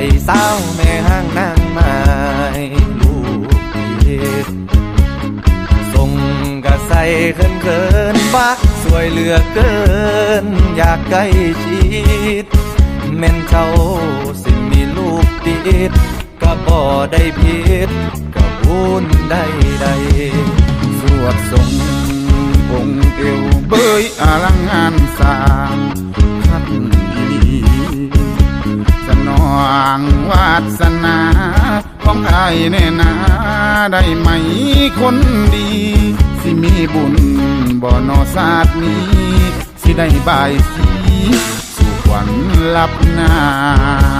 ยี้ใจสาแม่ห้างนางไม้ลูกเห็ดส่งกระใสเขินเขินๆบักสวยเหลือเกิน อยากใกล้ชิดแม่นเจ้าสิมีลูกติดก็บ่ได้ผิดก็บุญได้ใดสวดทรงองค์เอวเบยอลังงานสา สนาของอายแน่นาได้ไหมคนดี สิมีบุญบ่อนอศาสตร์นี้ สิได้บายสีสู่ขวัญลับนา